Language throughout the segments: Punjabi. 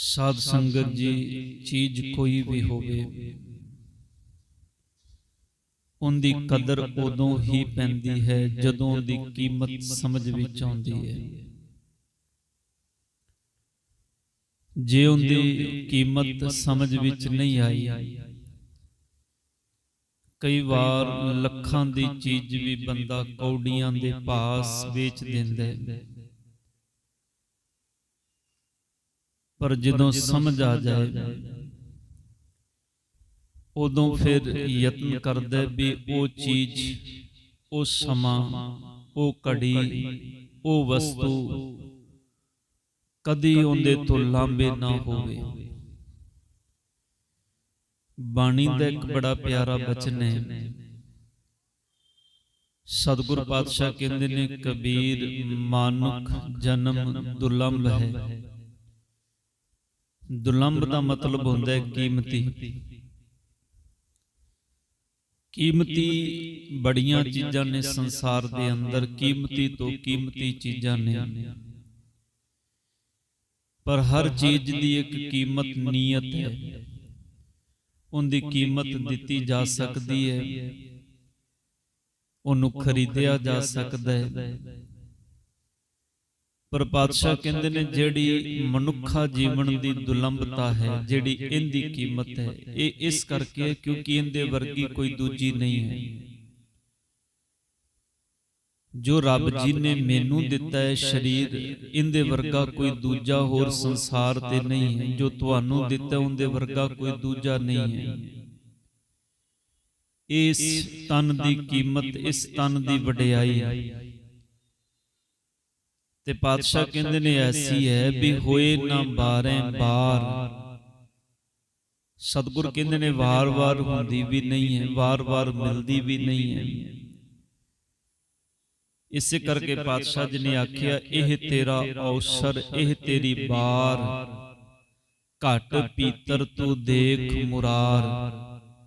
ਸਾਧ ਸੰਗਤ ਜੀ ਚੀਜ਼ ਕੋਈ ਵੀ ਹੋਵੇ। ਉਹਦੀ ਕਦਰ ਉਦੋਂ ਹੀ ਪੈਂਦੀ ਹੈ ਜਦੋਂ ਉਹਦੀ ਕੀਮਤ ਸਮਝ ਵਿੱਚ ਆਉਂਦੀ ਹੈ। ਜੇ ਉਹਦੀ ਕੀਮਤ ਸਮਝ ਵਿੱਚ ਨਹੀਂ ਆਈ। ਕਈ ਵਾਰ ਲੱਖਾਂ ਦੀ ਚੀਜ਼ ਵੀ ਬੰਦਾ ਕੌਡੀਆਂ ਦੇ ਪਾਸ ਵੇਚ ਦਿੰਦਾ ਹੈ। ਪਰ ਜਦੋਂ ਸਮਝ ਆ ਜਾਏ ਉਦੋਂ ਫਿਰ ਯਤਨ ਕਰਦਾ ਵੀ ਉਹ ਚੀਜ਼ ਉਹ ਸਮਾਂ ਉਹ ਘੜੀ ਉਹ ਵਸਤੂ ਕਦੀ ਉਹਦੇ ਤੋਂ ਲਾਂਬੇ ਨਾ ਹੋਵੇ। ਬਾਣੀ ਦਾ ਇੱਕ ਬੜਾ ਪਿਆਰਾ ਬਚਨ ਹੈ। ਸਤਿਗੁਰ ਪਾਤਸ਼ਾਹ ਕਹਿੰਦੇ ਨੇ ਕਬੀਰ ਮਾਨੁਖ ਜਨਮ ਦੁਰਲੰਭ ਹੈ। ਦੁਰਲੰਭ ਦਾ ਮਤਲਬ ਹੁੰਦਾ ਹੈ ਕੀਮਤੀ। ਕੀਮਤੀ ਬੜੀਆਂ ਚੀਜ਼ਾਂ ਨੇ ਸੰਸਾਰ ਦੇ ਅੰਦਰ ਕੀਮਤੀ ਤੋਂ ਕੀਮਤੀ ਚੀਜ਼ਾਂ ਨੇ। ਪਰ ਹਰ ਚੀਜ਼ ਦੀ ਇੱਕ ਕੀਮਤ ਨੀਅਤ ਹੈ। ਉਹਦੀ ਕੀਮਤ ਦਿੱਤੀ ਜਾ ਸਕਦੀ ਹੈ। ਉਹਨੂੰ ਖਰੀਦਿਆ ਜਾ ਸਕਦਾ ਹੈ। ਪਰ ਪਾਤਸ਼ਾਹ ਕਹਿੰਦੇ ਨੇ ਜਿਹੜੀ ਮਨੁੱਖਾ ਜੀਵਨ ਦੀ ਦੁਲੰਭਤਾ ਹੈ, ਜਿਹੜੀ ਇਹਦੀ ਕੀਮਤ ਹੈ, ਇਹ ਇਸ ਕਰਕੇ ਕਿਉਂਕਿ ਇਹਦੇ ਵਰਗੀ ਕੋਈ ਦੂਜੀ ਨਹੀਂ ਹੈ। ਜੋ ਰੱਬ ਜੀ ਨੇ ਮੈਨੂੰ ਦਿੱਤਾ ਹੈ ਸਰੀਰ, ਇਹਦੇ ਵਰਗਾ ਕੋਈ ਦੂਜਾ ਹੋਰ ਸੰਸਾਰ ਤੇ ਨਹੀਂ ਹੈ। ਜੋ ਤੁਹਾਨੂੰ ਦਿੱਤਾ, ਉਹਦੇ ਵਰਗਾ ਕੋਈ ਦੂਜਾ ਨਹੀਂ ਹੈ। ਇਸ ਤਨ ਦੀ ਕੀਮਤ, ਇਸ ਤਨ ਦੀ ਵਡਿਆਈ ਤੇ ਪਾਤਸ਼ਾਹ ਕਹਿੰਦੇ ਨੇ ਐਸੀ ਹੈ ਵੀ ਹੋਏ ਨਾ ਬਾਰੇ ਬਾਰ ਸਤਿਗੁਰ ਕਹਿੰਦੇ ਨੇ ਵਾਰ-ਵਾਰ ਹੁੰਦੀ ਵੀ ਨਹੀਂ ਹੈ ਵਾਰ-ਵਾਰ ਮਿਲਦੀ ਵੀ ਨਹੀਂ ਹੈ। ਇਸੇ ਕਰਕੇ ਪਾਤਸ਼ਾਹ ਜੀ ਨੇ ਆਖਿਆ ਇਹ ਤੇਰਾ ਅਵਸਰ ਇਹ ਤੇਰੀ ਬਾਰ। ਘਟ ਪੀਤਰ ਤੂੰ ਦੇਖ ਮੁਰਾਰ।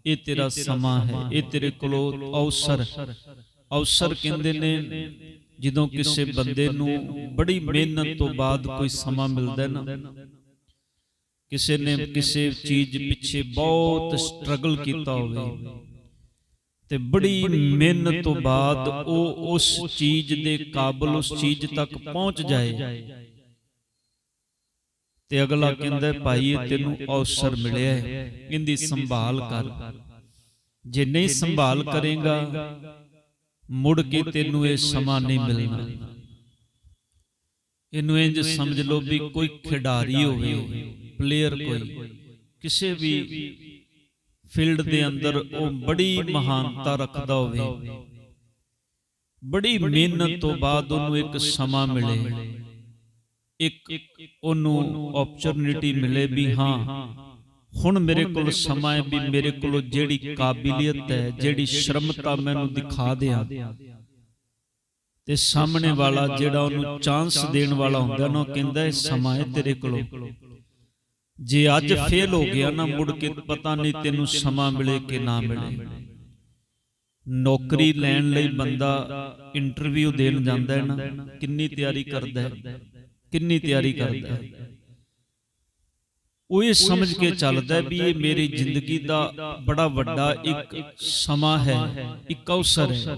ਇਹ ਤੇਰਾ ਸਮਾਂ ਹੈ ਇਹ ਤੇਰੇ ਕੋਲੋਂ ਅਵਸਰ ਅਵਸਰ ਕਹਿੰਦੇ ਨੇ ਜਦੋਂ ਕਿਸੇ ਬੰਦੇ ਨੂੰ ਬੜੀ ਮਿਹਨਤ ਤੋਂ ਬਾਅਦ ਕੋਈ ਸਮਾਂ ਮਿਲਦਾ ਨਾ। ਕਿਸੇ ਨੇ ਕਿਸੇ ਚੀਜ਼ ਪਿੱਛੇ ਬਹੁਤ ਸਟਰਗਲ ਕੀਤਾ ਹੋਵੇ। ਤੇ ਬੜੀ ਮਿਹਨਤ ਤੋਂ ਬਾਅਦ ਉਹ ਉਸ ਚੀਜ਼ ਦੇ ਕਾਬਲ ਉਸ ਚੀਜ਼ ਤੱਕ ਪਹੁੰਚ ਜਾਏ। ਤੇ ਅਗਲਾ ਕਹਿੰਦਾ ਭਾਈ ਤੈਨੂੰ ਅਵਸਰ ਮਿਲਿਆ ਹੈ। ਇਹਦੀ ਸੰਭਾਲ ਕਰ। ਜੇ ਨਹੀਂ ਸੰਭਾਲ ਕਰੇਗਾ ਮੁੜ ਕੇ ਤੈਨੂੰ ਇਹ ਸਮਾਂ ਨਹੀਂ ਮਿਲਣਾ। ਇਹਨੂੰ ਇੰਜ ਸਮਝ ਲਓ ਵੀ ਕੋਈ ਖਿਡਾਰੀ ਹੋਵੇ ਪਲੇਅਰ ਕੋਈ ਕਿਸੇ ਵੀ ਫੀਲਡ ਦੇ ਅੰਦਰ ਉਹ ਬੜੀ ਮਹਾਨਤਾ ਰੱਖਦਾ ਹੋਵੇ। ਬੜੀ ਮਿਹਨਤ ਤੋਂ ਬਾਅਦ ਉਹਨੂੰ ਇੱਕ ਸਮਾਂ ਮਿਲੇ। ਇੱਕ ਉਹਨੂੰ ਓਪਰਚੁਨਿਟੀ ਮਿਲੇ ਵੀ ਹਾਂ। ਹੁਣ ਮੇਰੇ ਕੋਲ ਸਮਾਂ ਹੈ ਵੀ ਮੇਰੇ ਕੋਲ ਜਿਹੜੀ ਕਾਬਲੀਅਤ ਹੈ ਜਿਹੜੀ ਸ਼ਰਮਤਾ ਮੈਨੂੰ ਦਿਖਾ ਦਿਆਂ। ਤੇ ਸਾਹਮਣੇ ਵਾਲਾ ਜਿਹੜਾ ਉਹਨੂੰ ਚਾਂਸ ਦੇਣ ਵਾਲਾ ਹੁੰਦਾ ਨਾ ਉਹ ਕਹਿੰਦਾ ਇਹ ਸਮਾਂ ਹੈ ਤੇਰੇ ਕੋਲ। ਜੇ ਅੱਜ ਫੇਲ ਹੋ ਗਿਆ ਨਾ ਮੁੜ ਕੇ ਪਤਾ ਨਹੀਂ ਤੈਨੂੰ ਸਮਾਂ ਮਿਲੇ ਕਿ ਨਾ ਮਿਲੇ। ਨੌਕਰੀ ਲੈਣ ਲਈ ਬੰਦਾ ਇੰਟਰਵਿਊ ਦੇਣ ਜਾਂਦਾ ਹੈ ਨਾ। ਕਿੰਨੀ ਤਿਆਰੀ ਕਰਦਾ ਹੈ? ਕਿੰਨੀ ਤਿਆਰੀ ਕਰਦਾ ਹੈ? ਉਹ ਇਹ ਸਮਝ ਕੇ ਚੱਲਦਾ ਵੀ ਇਹ ਮੇਰੀ ਜ਼ਿੰਦਗੀ ਦਾ ਬੜਾ ਵੱਡਾ ਇੱਕ ਸਮਾਂ ਹੈ ਇੱਕ ਅਵਸਰ ਹੈ।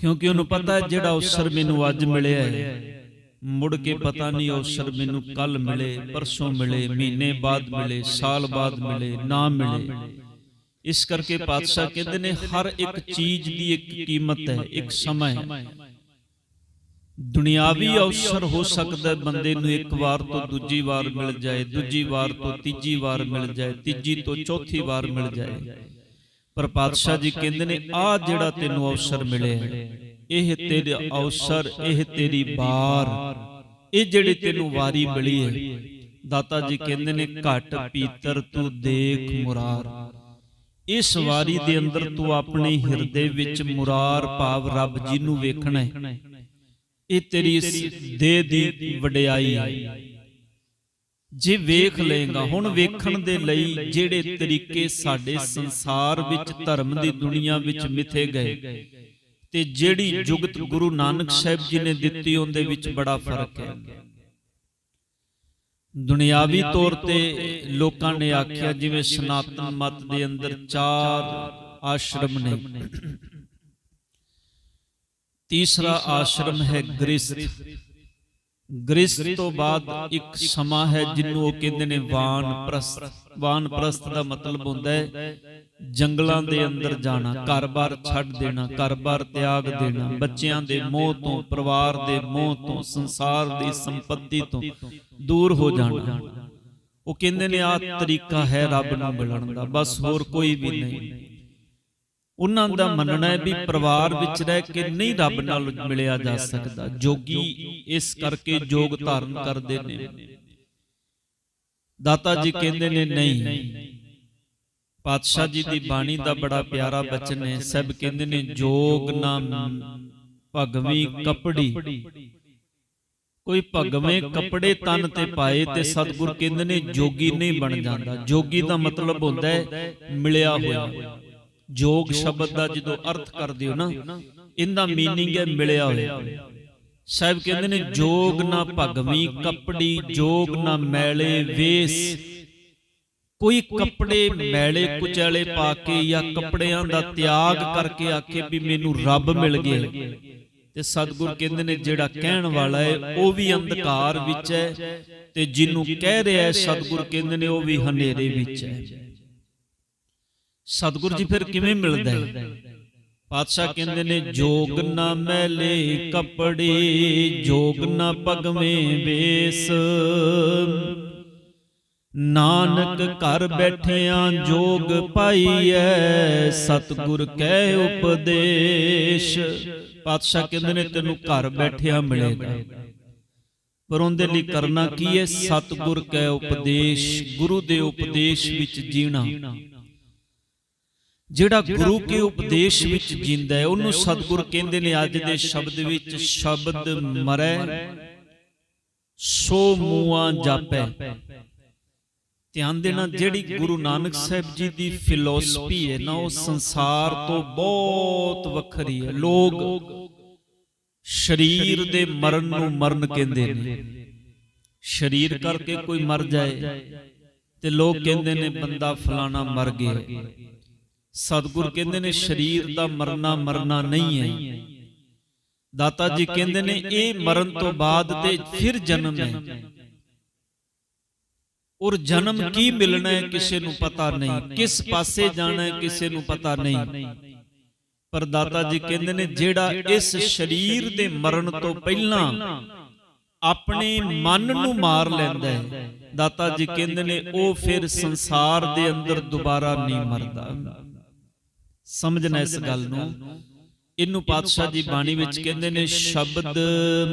ਕਿਉਂਕਿ ਉਹਨੂੰ ਪਤਾ ਹੈ ਜਿਹੜਾ ਅਵਸਰ ਮੈਨੂੰ ਅੱਜ ਮਿਲਿਆ ਹੈ। ਮੁੜ ਕੇ ਪਤਾ ਨਹੀਂ ਅਵਸਰ ਮੈਨੂੰ ਕੱਲ ਮਿਲੇ ਪਰਸੋਂ ਮਿਲੇ ਮਹੀਨੇ ਬਾਅਦ ਮਿਲੇ ਸਾਲ ਬਾਅਦ ਮਿਲੇ ਨਾ ਮਿਲੇ। ਇਸ ਕਰਕੇ ਪਾਤਸ਼ਾਹ ਕਹਿੰਦੇ ਨੇ ਹਰ ਇੱਕ ਚੀਜ਼ ਦੀ ਇੱਕ ਕੀਮਤ ਹੈ ਇੱਕ ਸਮਾਂ ਹੈ। ਦੁਨਿਆਵੀ ਅਵਸਰ ਹੋ ਸਕਦਾ ਬੰਦੇ ਨੂੰ ਇੱਕ ਵਾਰ ਤੋਂ ਦੂਜੀ ਵਾਰ ਮਿਲ ਜਾਏ ਦੂਜੀ ਵਾਰ ਤੋਂ ਤੀਜੀ ਵਾਰ ਮਿਲ ਜਾਏ ਤੀਜੀ ਤੋਂ ਚੌਥੀ ਵਾਰ ਮਿਲ ਜਾਏ। ਪਰ ਪਾਤਸ਼ਾਹ ਜੀ ਕਹਿੰਦੇ ਨੇ ਆ ਜਿਹੜਾ ਤੈਨੂੰ ਅਵਸਰ ਮਿਲਿਆ ਇਹ ਤੇਰਾ ਅਵਸਰ ਇਹ ਤੇਰੀ ਬਾਰ ਇਹ ਜਿਹੜੀ ਤੈਨੂੰ ਵਾਰੀ ਮਿਲੀ ਹੈ। ਦਾਤਾ ਜੀ ਕਹਿੰਦੇ ਨੇ ਘਟ ਪੀਤਰ ਤੂੰ ਦੇਖ ਮੁਰਾਰ। ਇਸ ਵਾਰੀ ਦੇ ਅੰਦਰ ਤੂੰ ਆਪਣੇ ਹਿਰਦੇ ਵਿੱਚ ਮੁਰਾਰ ਭਾਵ ਰੱਬ ਜੀ ਨੂੰ ਵੇਖਣਾ ਹੈ। ਇਹ ਤੇਰੀ ਦੇਹ ਦੀ ਵਡਿਆਈ। ਜੇ ਵੇਖ ਲਏਗਾ ਹੁਣ ਵੇਖਣ ਦੇ ਲਈ ਜਿਹੜੇ ਤਰੀਕੇ ਸਾਡੇ ਸੰਸਾਰ ਵਿੱਚ ਧਰਮ ਦੀ ਦੁਨੀਆ ਵਿੱਚ ਮਿਥੇ ਗਏ। ਤੇ ਜਿਹੜੀ ਜੁਗਤ ਗੁਰੂ ਨਾਨਕ ਸਾਹਿਬ ਜੀ ਨੇ ਦਿੱਤੀ ਉਹਦੇ ਵਿੱਚ ਬੜਾ ਫ਼ਰਕ ਹੈ। ਦੁਨਿਆਵੀ ਤੌਰ ਤੇ ਲੋਕਾਂ ਨੇ ਆਖਿਆ ਜਿਵੇਂ ਸਨਾਤਨ ਮਤ ਦੇ ਅੰਦਰ ਚਾਰ ਆਸ਼ਰਮ ਨੇ। ਤੀਸਰਾ ਆਸ਼ਰਮ ਹੈ ਗ੍ਰਸਥ। ਗ੍ਰਸਥ। ਤੋਂ ਬਾਅਦ ਇੱਕ ਸਮਾਂ ਹੈ ਜਿਹਨੂੰ ਉਹ ਕਹਿੰਦੇ ਨੇ ਵਾਨ ਪ੍ਰਸਤ ਵਾਨ ਪ੍ਰਸਤ ਦਾ ਮਤਲਬ ਹੁੰਦਾ ਹੈ ਜੰਗਲਾਂ ਦੇ ਅੰਦਰ ਜਾਣਾ ਘਰ-ਬਾਰ ਛੱਡ ਦੇਣਾ ਘਰ-ਬਾਰ ਤਿਆਗ ਦੇਣਾ ਬੱਚਿਆਂ ਦੇ ਮੋਹ ਤੋਂ ਪਰਿਵਾਰ ਦੇ ਮੋਹ ਤੋਂ ਸੰਸਾਰ ਦੀ ਸੰਪਤੀ ਤੋਂ ਦੂਰ ਹੋ ਜਾਣਾ। ਉਹ ਕਹਿੰਦੇ ਨੇ ਆ ਤਰੀਕਾ ਹੈ ਰੱਬ ਨੂੰ ਮਿਲਣ ਦਾ ਬਸ ਹੋਰ ਕੋਈ ਵੀ ਨਹੀਂ। ਉਹਨਾਂ ਦਾ ਮੰਨਣਾ ਹੈ ਵੀ ਪਰਿਵਾਰ ਵਿੱਚ ਰਹਿ ਕੇ ਨਹੀਂ ਰੱਬ ਨਾਲ ਮਿਲਿਆ ਜਾ ਸਕਦਾ ਜੋਗੀ ਇਸ ਕਰਕੇ ਜੋਗ ਧਾਰਨ ਕਰਦੇ ਨੇ। ਦਾਤਾ ਜੀ ਕਹਿੰਦੇ ਨੇ ਨਹੀਂ। ਪਾਤਸ਼ਾਹ ਜੀ ਦੀ ਬਾਣੀ ਦਾ ਬੜਾ ਪਿਆਰਾ ਬਚਨ ਹੈ। ਸਭ ਕਹਿੰਦੇ ਨੇ ਜੋਗ ਨਾ ਭਗਵੀ ਕਪੜੀ। ਕੋਈ ਭਗਵੇਂ ਕੱਪੜੇ ਤਨ ਤੇ ਪਾਏ ਤੇ ਸਤਿਗੁਰ ਕਹਿੰਦੇ ਨੇ ਜੋਗੀ ਨਹੀਂ ਬਣ ਜਾਂਦਾ। ਜੋਗੀ ਦਾ ਮਤਲਬ ਹੁੰਦਾ ਹੈ ਮਿਲਿਆ ਹੋਇਆ। ਜੋਗ ਸ਼ਬਦ ਦਾ ਜਦੋਂ ਅਰਥ ਕਰਦੇ ਹੋ ਨਾ ਇਹਦਾ ਮੀਨਿੰਗ ਹੈ ਮਿਲਿਆ ਹੋਇਆ। ਸਾਹਿਬ ਕਹਿੰਦੇ ਨੇ ਜੋਗ ਨਾ ਭਗਵੀ ਕੱਪੜੀ ਜੋਗ ਨਾ ਮੈਲੇ ਵੇਸ। ਕੋਈ ਕੱਪੜੇ ਮੈਲੇ ਕੁਚਲੇ ਪਾ ਕੇ ਜਾਂ ਕੱਪੜਿਆਂ ਦਾ ਤਿਆਗ ਕਰਕੇ ਆਖੇ ਵੀ ਮੈਨੂੰ ਰੱਬ ਮਿਲ ਗਿਆ। ਤੇ ਸਤਿਗੁਰ ਕਹਿੰਦੇ ਨੇ ਜਿਹੜਾ ਕਹਿਣ ਵਾਲਾ ਹੈ ਉਹ ਵੀ ਅੰਧਕਾਰ ਵਿੱਚ ਹੈ ਤੇ ਜਿਹਨੂੰ ਕਹਿ ਰਿਹਾ ਹੈ ਸਤਿਗੁਰ ਕਹਿੰਦੇ ਨੇ ਉਹ ਵੀ ਹਨੇਰੇ ਵਿੱਚ ਹੈ। ਸਤਿਗੁਰ ਜੀ ਫਿਰ ਕਿਵੇਂ ਮਿਲਦਾ ਹੈ? ਪਾਤਸ਼ਾਹ ਕਹਿੰਦੇ ਨੇ ਜੋਗ ਨਾ ਮੈਲੇ ਕੱਪੜੇ ਜੋਗ ਨਾ ਪਗਵੇਂ ਵੇਸ। ਨਾਨਕ ਘਰ ਬੈਠਿਆਂ ਜੋਗ ਪਾਈਐ ਸਤਿਗੁਰ ਕਹਿ ਉਪਦੇਸ਼। ਪਾਤਸ਼ਾਹ ਕਹਿੰਦੇ ਨੇ ਤੈਨੂੰ ਘਰ ਬੈਠਿਆਂ ਮਿਲੇਗਾ। ਪਰ ਉਹਦੇ ਲਈ ਕਰਨਾ ਕੀ ਹੈ ਸਤਿਗੁਰ ਕਹਿ ਉਪਦੇਸ਼। ਗੁਰੂ ਦੇ ਉਪਦੇਸ਼ ਵਿੱਚ ਜੀਣਾ। ਜਿਹੜਾ ਗੁਰੂ ਕੇ ਉਪਦੇਸ਼ ਵਿੱਚ ਜਿੰਦਾ ਹੈ ਉਹਨੂੰ ਸਤਿਗੁਰ ਕਹਿੰਦੇ ਨੇ ਅੱਜ ਦੇ ਸ਼ਬਦ ਵਿੱਚ ਸ਼ਬਦ ਮਰੈ ਸੋ ਮੂਆ ਜਾਪੈ। ਧਿਆਨ ਦੇਣਾ ਜਿਹੜੀ ਗੁਰੂ ਨਾਨਕ ਸਾਹਿਬ ਜੀ ਦੀ ਫਿਲਾਸਫੀ ਹੈ ਨਾ ਉਹ ਸੰਸਾਰ ਤੋਂ ਬਹੁਤ ਵੱਖਰੀ ਹੈ। ਲੋਕ ਸਰੀਰ ਦੇ ਮਰਨ ਨੂੰ ਮਰਨ ਕਹਿੰਦੇ ਨੇ। ਸਰੀਰ ਕਰਕੇ ਕੋਈ ਮਰ ਜਾਏ ਤੇ ਲੋਕ ਕਹਿੰਦੇ ਨੇ ਬੰਦਾ ਫਲਾਣਾ ਮਰ ਗਿਆ। ਸਤਿਗੁਰ ਕਹਿੰਦੇ ਨੇ ਸਰੀਰ ਦਾ ਮਰਨਾ ਮਰਨਾ ਨਹੀਂ ਹੈ। ਦਾਤਾ ਜੀ ਕਹਿੰਦੇ ਨੇ ਇਹ ਮਰਨ ਤੋਂ ਬਾਅਦ ਤੇ ਫਿਰ ਜਨਮ ਹੈ। ਔਰ ਜਨਮ ਕੀ ਮਿਲਣਾ ਹੈ ਕਿਸੇ ਨੂੰ ਪਤਾ ਨਹੀਂ। ਕਿਸ ਪਾਸੇ ਜਾਣਾ ਹੈ ਕਿਸੇ ਨੂੰ ਪਤਾ ਨਹੀਂ। ਪਰ ਦਾਤਾ ਜੀ ਕਹਿੰਦੇ ਨੇ ਜਿਹੜਾ ਇਸ ਸਰੀਰ ਦੇ ਮਰਨ ਤੋਂ ਪਹਿਲਾਂ ਆਪਣੇ ਮਨ ਨੂੰ ਮਾਰ ਲੈਂਦਾ ਹੈ। ਦਾਤਾ ਜੀ ਕਹਿੰਦੇ ਨੇ ਉਹ ਫਿਰ ਸੰਸਾਰ ਦੇ ਅੰਦਰ ਦੁਬਾਰਾ ਨਹੀਂ ਮਰਦਾ। ਸਮਝਣਾ ਇਸ ਗੱਲ ਨੂੰ। ਇਹਨੂੰ ਪਾਤਸ਼ਾਹ ਜੀ ਬਾਣੀ ਵਿੱਚ ਕਹਿੰਦੇ ਨੇ ਸ਼ਬਦ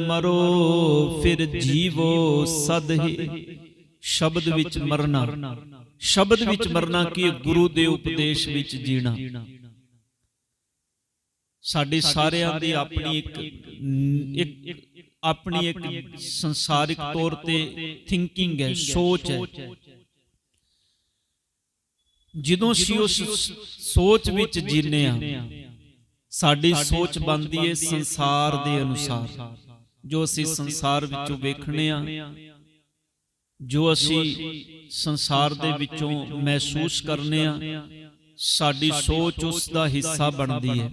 ਮਰੋ ਫਿਰ ਜੀਵੋ ਸਦ ਹੀ। ਸ਼ਬਦ ਵਿੱਚ ਮਰਨਾ। ਸ਼ਬਦ ਵਿੱਚ ਮਰਨਾ ਕੀ ਗੁਰੂ ਦੇ ਉਪਦੇਸ਼ ਵਿੱਚ ਜੀਣਾ। ਸਾਡੇ ਸਾਰਿਆਂ ਦੀ ਆਪਣੀ ਇੱਕ ਇੱਕ ਆਪਣੀ ਇੱਕ ਸੰਸਾਰਿਕ ਤੌਰ ਤੇ ਥਿੰਕਿੰਗ ਹੈ। ਸੋਚ ਹੈ। ਜਦੋਂ ਅਸੀਂ ਉਸ ਸੋਚ ਵਿੱਚ ਜੀਨੇ ਆ ਸਾਡੀ ਸੋਚ ਬਣਦੀ ਹੈ ਸੰਸਾਰ ਦੇ ਅਨੁਸਾਰ ਜੋ ਅਸੀਂ ਸੰਸਾਰ ਵਿੱਚੋਂ ਵੇਖਣੇ ਆ ਜੋ ਅਸੀਂ ਸੰਸਾਰ ਦੇ ਵਿੱਚੋਂ ਮਹਿਸੂਸ ਕਰਨੇ ਆ ਸਾਡੀ ਸੋਚ ਉਸ ਦਾ ਹਿੱਸਾ ਬਣਦੀ ਹੈ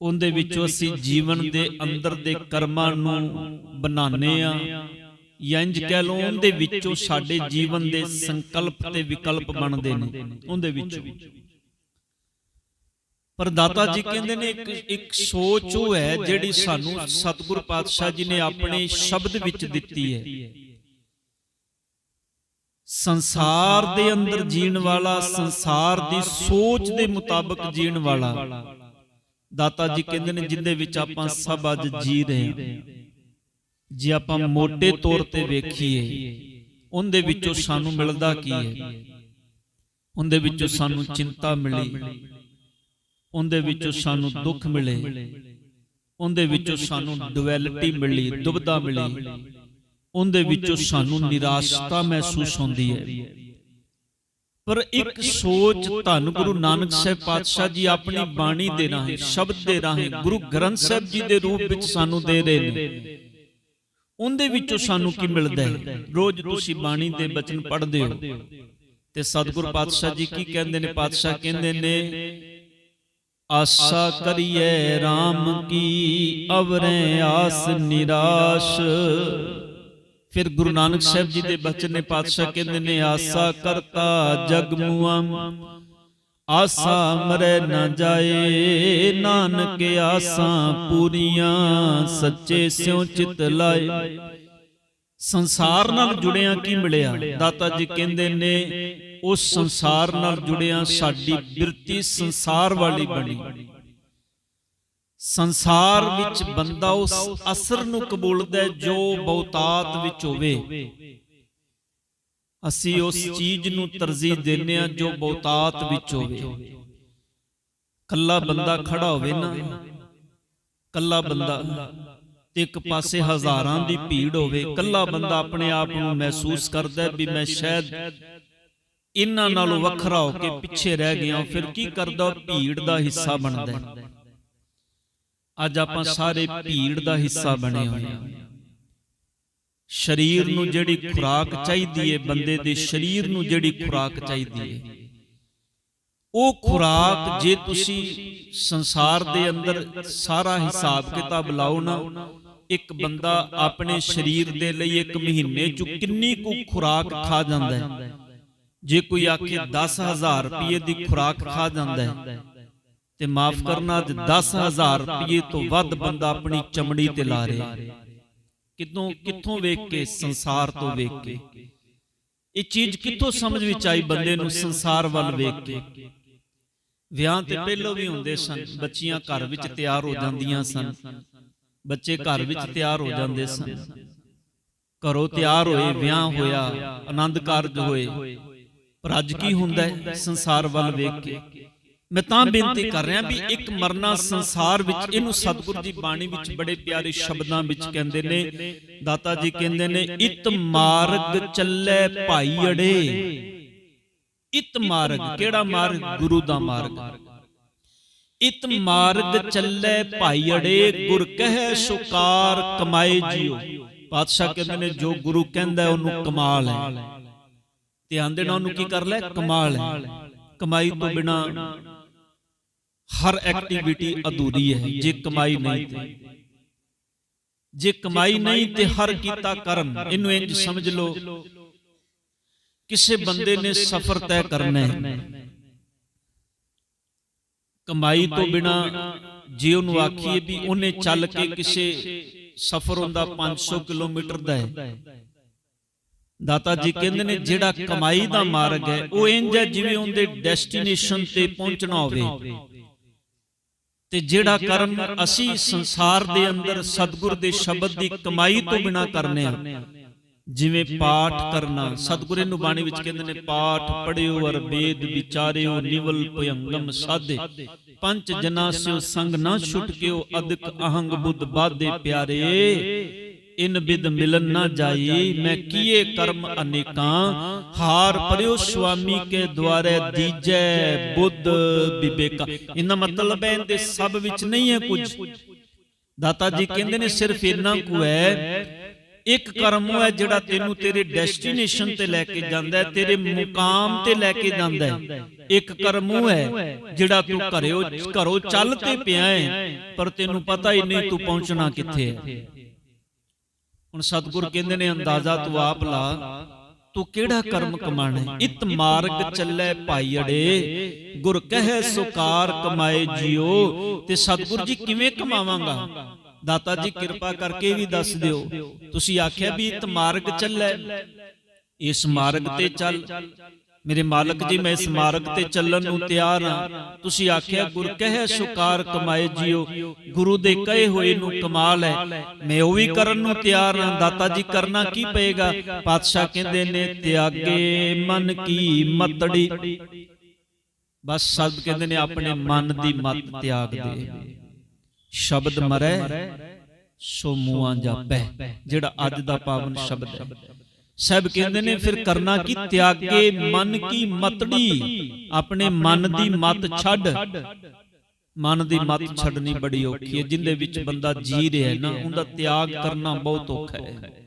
ਉਹਦੇ ਵਿੱਚੋਂ ਅਸੀਂ ਜੀਵਨ ਦੇ ਅੰਦਰ ਦੇ ਕਰਮਾਂ ਨੂੰ ਬਣਾਉਂਦੇ ਆ ਕਹਿ ਲਓ ਉਹਦੇ ਵਿੱਚੋਂ ਸਾਡੇ ਜੀਵਨ ਦੇ ਸੰਕਲਪ ਤੇ ਵਿਕਲਪ ਬਣਦੇ ਨੇ ਉਹਦੇ ਵਿੱਚੋਂ। ਪਰ ਦਾਤਾ ਜੀ ਕਹਿੰਦੇ ਨੇ ਇੱਕ ਇੱਕ ਸੋਚ ਉਹ ਹੈ ਜਿਹੜੀ ਸਾਨੂੰ ਸਤਿਗੁਰ ਪਾਤਸ਼ਾਹ ਜੀ ਨੇ ਆਪਣੇ ਸ਼ਬਦ ਵਿੱਚ ਦਿੱਤੀ ਹੈ। ਸੰਸਾਰ ਦੇ ਅੰਦਰ ਜੀਣ ਵਾਲਾ ਸੰਸਾਰ ਦੀ ਸੋਚ ਦੇ ਮੁਤਾਬਕ ਜੀਣ ਵਾਲਾ। ਦਾਤਾ ਜੀ ਕਹਿੰਦੇ ਨੇ ਜਿੰਦੇ ਵਿੱਚ ਆਪਾਂ ਸਭ ਅੱਜ ਜੀ ਰਹੇ ਹਾਂ। ਜੇ ਆਪਾਂ ਮੋٹے ਤੌਰ ਤੇ ਵੇਖੀਏ ਉਹਦੇ ਵਿੱਚੋਂ ਸਾਨੂੰ ਮਿਲਦਾ ਕੀ ਹੈ? ਉਹਦੇ ਵਿੱਚੋਂ ਸਾਨੂੰ ਚਿੰਤਾ ਮਿਲੀ। ਉਹਦੇ ਵਿੱਚੋਂ ਸਾਨੂੰ ਦੁੱਖ ਮਿਲੇ। ਉਹਦੇ ਵਿੱਚੋਂ ਸਾਨੂੰ ਡੁਐਲਿਟੀ ਮਿਲੀ ਦੁਬਦਾ ਮਿਲੀ। ਉਹਦੇ ਵਿੱਚੋਂ ਸਾਨੂੰ ਨਿਰਾਸ਼ਤਾ ਮਹਿਸੂਸ ਹੁੰਦੀ ਹੈ। ਪਰ ਇੱਕ ਸੋਚ ਧੰਨ ਗੁਰੂ ਨਾਨਕ ਸਾਹਿਬ ਪਾਤਸ਼ਾਹ ਜੀ ਆਪਣੀ ਬਾਣੀ ਦੇ ਰਾਹੀਂ ਸ਼ਬਦ ਦੇ ਰਾਹੀਂ ਗੁਰੂ ਗ੍ਰੰਥ ਸਾਹਿਬ ਜੀ ਦੇ ਰੂਪ ਵਿੱਚ ਸਾਨੂੰ ਦੇ ਰਹੇ ਨੇ। ਉਹਦੇ ਵਿੱਚੋਂ ਸਾਨੂੰ ਕੀ ਮਿਲਦਾ ਹੈ? ਰੋਜ਼ ਤੁਸੀਂ ਬਾਣੀ ਦੇ ਬਚਨ ਪੜ੍ਹਦੇ ਹੋ। ਤੇ ਸਤਿਗੁਰ ਪਾਤਸ਼ਾਹ ਜੀ ਕੀ ਕਹਿੰਦੇ ਨੇ? ਪਾਤਸ਼ਾਹ ਕਹਿੰਦੇ ਨੇ ਆਸਾ ਕਰੀਏ RAM ਕੀ ਅਵਰੇ ਆਸ ਨਿਰਾਸ਼। ਫਿਰ ਗੁਰੂ ਨਾਨਕ ਸਾਹਿਬ ਜੀ ਦੇ ਬਚਨ ਨੇ ਪਾਤਸ਼ਾਹ ਕਹਿੰਦੇ ਨੇ ਆਸਾ ਕਰਤਾ ਜਗ ਮੁਆ ਆਸਾ ਮਰੇ ਨਾ ਜਾਏ। ਨਾਨਕ ਆਸਾਂ ਪੂਰੀਆਂ, ਸੱਚੇ ਸਿਉ ਚਿਤ ਲਾਏ। ਸੰਸਾਰ ਨਾਲ ਜੁੜਿਆ ਕੀ ਮਿਲਿਆ? ਦਾਤਾ ਜੀ ਕਹਿੰਦੇ ਨੇ, ਉਸ ਸੰਸਾਰ ਨਾਲ ਜੁੜਿਆ ਸਾਡੀ ਬਿਰਤੀ ਸੰਸਾਰ ਵਾਲੀ ਬਣੀ। ਸੰਸਾਰ ਵਿੱਚ ਬੰਦਾ ਉਸ ਅਸਰ ਨੂੰ ਕਬੂਲਦਾ ਜੋ ਬਹੁਤਾਤ ਵਿੱਚ ਹੋਵੇ। ਅਸੀਂ ਉਸ ਚੀਜ਼ ਨੂੰ ਤਰਜੀਹ ਦਿੰਨੇ ਆ ਜੋ ਬਹੁਤਾਤ ਵਿੱਚ ਹੋਵੇ। ਕੱਲਾ ਬੰਦਾ ਖੜਾ ਹੋਵੇ ਨਾ, ਕੱਲਾ ਬੰਦਾ ਤੇ ਇੱਕ ਪਾਸੇ ਹਜ਼ਾਰਾਂ ਦੀ ਭੀੜ ਹੋਵੇ, ਕੱਲਾ ਬੰਦਾ ਆਪਣੇ ਆਪ ਨੂੰ ਮਹਿਸੂਸ ਕਰਦਾ ਵੀ ਮੈਂ ਸ਼ਾਇਦ ਇਹਨਾਂ ਨਾਲੋਂ ਵੱਖਰਾ ਹੋ ਕੇ ਪਿੱਛੇ ਰਹਿ ਗਿਆ ਫਿਰ ਕੀ ਕਰਦਾ ਭੀੜ ਦਾ ਹਿੱਸਾ ਬਣਦਾ ਅੱਜ ਆਪਾਂ ਸਾਰੇ ਭੀੜ ਦਾ ਹਿੱਸਾ ਬਣੇ ਹੋਏ ਹਾਂ। ਸਰੀਰ ਨੂੰ ਜਿਹੜੀ ਖੁਰਾਕ ਚਾਹੀਦੀ ਹੈ ਬੰਦੇ ਦੇ ਸਰੀਰ ਨੂੰ ਜਿਹੜੀ ਖੁਰਾਕ ਚਾਹੀਦੀ ਹੈ। ਉਹ ਖੁਰਾਕ ਜੇ ਤੁਸੀਂ ਸੰਸਾਰ ਦੇ ਅੰਦਰ ਸਾਰਾ ਹਿਸਾਬ ਕਿਤਾਬ ਲਾਓ ਨਾ ਇੱਕ ਬੰਦਾ ਆਪਣੇ ਸਰੀਰ ਦੇ ਲਈ ਇੱਕ ਮਹੀਨੇ ਚ ਕਿੰਨੀ ਕੁ ਖੁਰਾਕ ਖਾ ਜਾਂਦਾ ਹੈ? ਜੇ ਕੋਈ ਆਖੇ 10000 ਰੁਪਏ ਦੀ ਖੁਰਾਕ ਖਾ ਜਾਂਦਾ ਹੈ ਤੇ ਮਾਫ ਕਰਨਾ ਅੱਜ 10000 ਰੁਪਏ ਤੋਂ ਵੱਧ ਬੰਦਾ ਆਪਣੀ ਚਮੜੀ ਤੇ ਲਾ ਰਿਹਾ ਕਿਦੋਂ ਕਿੱਥੋਂ ਵੇਖ ਕੇ ਸੰਸਾਰ ਤੋਂ ਵੇਖ ਕੇ। ਇਹ ਚੀਜ਼ ਕਿੱਥੋਂ ਸਮਝ ਵਿੱਚ ਆਈ ਬੰਦੇ ਨੂੰ ਸੰਸਾਰ ਵੱਲ ਵੇਖ ਕੇ? ਵਿਆਹ ਤੇ ਪਹਿਲੋਂ ਵੀ ਹੁੰਦੇ ਸਨ ਬੱਚੀਆਂ ਘਰ ਵਿੱਚ ਤਿਆਰ ਹੋ ਜਾਂਦੀਆਂ ਸਨ। ਬੱਚੇ ਘਰ ਵਿੱਚ ਤਿਆਰ ਹੋ ਜਾਂਦੇ ਸਨ। ਘਰੋਂ ਤਿਆਰ ਹੋਏ ਵਿਆਹ ਹੋਇਆ ਆਨੰਦ ਕਾਰਜ ਹੋਏ। ਪਰ ਅੱਜ ਕੀ ਹੁੰਦਾ ਹੈ? ਸੰਸਾਰ ਵੱਲ ਵੇਖ ਕੇ। ਮੈਂ ਤਾਂ ਬੇਨਤੀ ਕਰ ਰਿਹਾ ਵੀ ਇੱਕ ਮਰਨਾ ਸੰਸਾਰ ਵਿੱਚ ਇਹਨੂੰ ਸਤਿਗੁਰੂ ਦੀ ਬਾਣੀ ਵਿੱਚ ਬੜੇ ਪਿਆਰੇ ਸ਼ਬਦਾਂ ਵਿੱਚ ਕਹਿੰਦੇ ਨੇ ਦਾਤਾ ਜੀ ਕਹਿੰਦੇ ਨੇ ਇਤ ਮਾਰਗ ਚੱਲੇ ਭਾਈ ਅੜੇ ਇਤ ਮਾਰਗ ਕਿਹੜਾ ਮਾਰਗ? ਗੁਰੂ ਦਾ ਮਾਰਗ। ਇਤ ਮਾਰਗ ਚੱਲੇ ਭਾਈ ਅੜੇ ਗੁਰ ਕਹੈ ਸੁਕਾਰ ਕਮਾਏ ਜਿਉ। ਪਾਤਸ਼ਾਹ ਕਹਿੰਦੇ ਨੇ ਜੋ ਗੁਰੂ ਕਹਿੰਦਾ ਉਹਨੂੰ ਕਮਾਲ ਹੈ। ਧਿਆਨ ਦੇਣਾ ਉਹਨੂੰ ਕੀ ਕਰ ਲੈ? ਕਮਾਲ ਹੈ। ਕਮਾਈ ਤੋਂ ਬਿਨਾ ਹਰ ਐਕਟੀਵਿਟੀ ਅਧੂਰੀ ਹੈ ਜੇ ਕਮਾਈ ਨਹੀਂ ਤੇ। ਜੇ ਕਮਾਈ ਨਹੀਂ ਤੇ ਹਰ ਕੀਤਾ ਕਰਮ ਇਹਨੂੰ ਇੰਜ ਸਮਝ ਲਓ। ਕਿਸੇ ਬੰਦੇ ਨੇ ਸਫ਼ਰ ਤੈਅ ਕਰਨਾ ਹੈ। ਕਮਾਈ ਤੋਂ ਬਿਨਾ ਜੇ ਉਹਨੂੰ ਆਖੀਏ ਵੀ ਉਹਨੇ ਚੱਲ ਕੇ ਕਿਸੇ ਸਫ਼ਰ ਹੁੰਦਾ 500 ਕਿਲੋਮੀਟਰ ਦਾ ਹੈ। ਦਾਤਾ ਜੀ ਕਹਿੰਦੇ ਨੇ ਜਿਹੜਾ ਕਮਾਈ ਦਾ ਮਾਰਗ ਹੈ ਉਹ ਇੰਜ ਹੈ ਜਿਵੇਂ ਉਹਦੇ ਡੈਸਟੀਨੇਸ਼ਨ ਤੇ ਪਹੁੰਚਣਾ ਹੋਵੇ। ਤੇ ਜਿਹੜਾ ਕਰਮ ਅਸੀਂ ਸੰਸਾਰ ਦੇ ਅੰਦਰ ਸਤਿਗੁਰ ਦੇ ਸ਼ਬਦ ਦੀ ਕਮਾਈ ਤੋਂ ਬਿਨਾ ਕਰਨੇ ਆ। ਜਿਵੇਂ ਪਾਠ ਕਰਨਾ। ਸਤਿਗੁਰੇ ਨੂੰ ਬਾਣੀ ਵਿੱਚ ਕਹਿੰਦੇ ਨੇ ਪਾਠ ਪੜਿਓ ਅਰ ਵੇਦ ਵਿਚਾਰਿਓ ਨਿਵਲ ਭਯੰਗਮ ਸਾਧੇ। ਪੰਜ ਜਨਾ ਸਿਓ ਸੰਗ ਨਾ ਛੁਟਕਿਓ ਅਦਕ ਅਹੰਗ ਬੁੱਧ ਬਾਦੇ ਪਿਆਰੇ। ਇਨ ਬਿਦ ਮਿਲਨ ਨਾ ਜਾਈ, ਮੈਂ ਕੀਏ ਕਰਮ ਅਨੇਕਾਂ? ਹਾਰ ਪਰਿਓ ਸੁਆਮੀ ਕੇ ਦੁਆਰੇ ਦੀਜੈ ਬੁੱਧ ਵਿਵੇਕਾ। ਇਹਨਾਂ ਮਤਲਬ ਹੈ, ਇਹਦੇ ਸਭ ਵਿੱਚ ਨਹੀਂ ਹੈ ਕੁਝ। ਦਾਤਾ ਜੀ ਕਹਿੰਦੇ ਨੇ, ਸਿਰਫ ਇੰਨਾ ਕੁ ਹੈ, ਇੱਕ ਕਰਮ ਉਹ ਹੈ ਜਿਹੜਾ ਤੈਨੂੰ ਤੇਰੇ ਡੈਸਟੀਨੇਸ਼ਨ ਤੇ ਲੈ ਕੇ ਜਾਂਦਾ ਹੈ, ਤੇਰੇ ਮੁਕਾਮ ਤੇ ਲੈ ਕੇ ਜਾਂਦਾ ਹੈ। ਇੱਕ ਕਰਮ ਹੈ ਜਿਹੜਾ ਤੂੰ ਘਰਿਓ ਘਰੋਂ ਚੱਲ ਤੇ ਪਿਆ ਹੈ, ਪਰ ਤੈਨੂੰ ਪਤਾ ਹੀ ਨਹੀਂ ਤੂੰ ਪਹੁੰਚਣਾ ਕਿੱਥੇ ਹੈ। ਹੁਣ ਸਤਿਗੁਰ ਕਹਿੰਦੇ ਨੇ ਅੰਦਾਜ਼ਾ ਤੂੰ ਆਪ ਲਾ। ਤੂੰ ਕਿਹੜਾ ਕਰਮ ਕਮਾਣਾ ਇਤ ਮਾਰਗ ਚੱਲੇ ਭਾਈ ਅੜੇ। ਗੁਰ ਕਹੈ ਸੁਕਾਰ ਕਮਾਏ ਜਿਉ। ਤੇ ਸਤਿਗੁਰ ਜੀ ਕਿਵੇਂ ਕਮਾਵਾਂਗਾ? ਦਾਤਾ ਜੀ ਕਿਰਪਾ ਕਰਕੇ ਵੀ ਦੱਸ ਦਿਓ। ਤੁਸੀਂ ਆਖਿਆ ਵੀ ਇਤ ਮਾਰਗ ਚੱਲੇ। ਇਸ ਮਾਰਗ ਤੇ ਚੱਲ। ਮੇਰੇ ਮਾਲਕ ਜੀ ਮੈਂ ਇਸ ਮਾਰਗ ਤੇ ਚੱਲਣ ਨੂੰ ਤਿਆਰ ਹਾਂ। ਤੁਸੀਂ ਆਖਿਆ ਗੁਰ ਕਹੈ ਸੁਕਾਰ ਕਮਾਏ ਜਿਉ ਗੁਰੂ ਦੇ ਕਹੇ ਹੋਏ ਨੂੰ ਕਮਾਲ ਹੈ। ਮੈਂ ਉਹ ਵੀ ਕਰਨ ਨੂੰ ਤਿਆਰ ਹਾਂ। ਦਾਤਾ ਜੀ ਕਰਨਾ ਕੀ ਪਏਗਾ? ਪਾਤਸ਼ਾਹ ਕਹਿੰਦੇ ਨੇ ਤਿਆਗੇ ਮਨ ਕੀ ਮਤੜੀ। ਬਸ ਸਭ ਕਹਿੰਦੇ ਨੇ ਆਪਣੇ ਮਨ ਦੀ ਮਤ ਤਿਆਗ ਦੇ। ਸ਼ਬਦ ਮਰੈ ਸੋ ਮੂਆਂ ਜਾਪੈ ਜਿਹੜਾ ਅੱਜ ਦਾ ਪਾਵਨ ਸ਼ਬਦ ਹੈ। ਸਭ ਕਹਿੰਦੇ ਨੇ ਫਿਰ ਕਰਨਾ ਕੀ ਤਿਆਗੇ ਮਨ ਕੀ ਮਤੜੀ ਆਪਣੇ ਮਨ ਦੀ ਮਤ ਛੱਡ। ਮਨ ਦੀ ਮਤ ਛੱਡਣੀ ਬੜੀ ਔਖੀ ਹੈ। ਜਿੰਦੇ ਵਿੱਚ ਬੰਦਾ ਜੀ ਰਿਹਾ ਹੈ ਨਾ ਉਹਦਾ ਤਿਆਗ ਕਰਨਾ ਬਹੁਤ ਔਖਾ ਹੈ।